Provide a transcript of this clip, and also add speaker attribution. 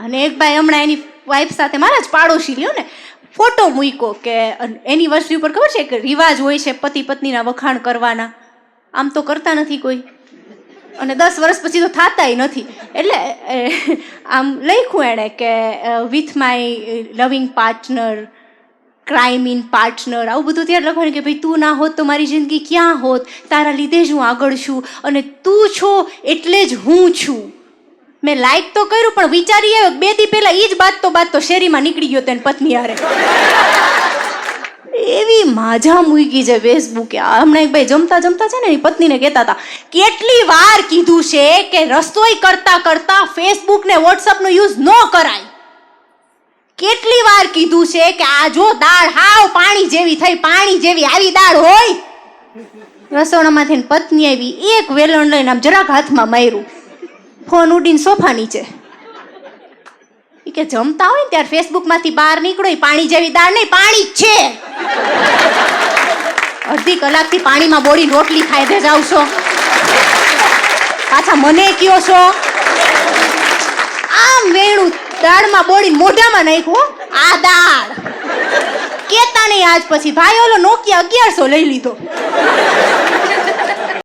Speaker 1: અને એક ભાઈ હમણાં એની વાઈફ સાથે મારા જ પાડોશી લ્યો ને ફોટો મૂક્યો કે એનિવર્સરી ઉપર ખબર છે કે રિવાજ હોય છે પતિ પત્નીના વખાણ કરવાના? આમ તો કરતા નથી કોઈ. અને દસ વર્ષ પછી તો થતાય નથી. એટલે આમ લખ્યું એણે કે with my loving partner crime in partner આવું બધું ત્યારે લખવાનું કે ભાઈ, તું ના હોત તો મારી જિંદગી ક્યાં હોત? તારા લીધે જ હું આગળ છું અને તું છો એટલે જ હું છું. મેં લાઈક તો કર્યું, પણ વિચારી આવ્યો બે દી પહેલા એ જ બાત તો બાત તો શેરીમાં નીકળી ગયો તેની પત્ની હારે. એવી માજા મૂકી છે ફેસબુકે હમણાં એક ભાઈ જમતા જમતા છે ને, એની પત્નીને કહેતા હતા, કેટલી વાર કીધું છે કે રસોઈ કરતા કરતા ફેસબુક ને વોટ્સઅપ નો યુઝ ન કરાય? કેટલી વાર કીધું છે કે આ જો દાળ હાવ પાણી જેવી થઈ, પાણી જેવી આવી દાળ હોય? રસોડામાંથી પત્ની આવી, એક વેલણ લઈને આમ જરાક હાથમાં માર્યું. ફોન ઉડીને સોફા નીચે. ઈ કે જમતા હોય ને ત્યારે ફેસબુકમાંથી બહાર નીકળો પાણી જેવી દાળ નહીં, પાણી જ છે. અડધી કલાકથી પાણીમાં બોળી રોટલી ખાઈ જાવ છો. પાછા મને કયો છો? આમ વેણું દાળમાં બોળી મોઢામાં નાખ્યું આ દાળ. કેતા નહીં આજ પછી. ભાઈ ઓલો નોકિયા અગિયારસો લઈ લીધો.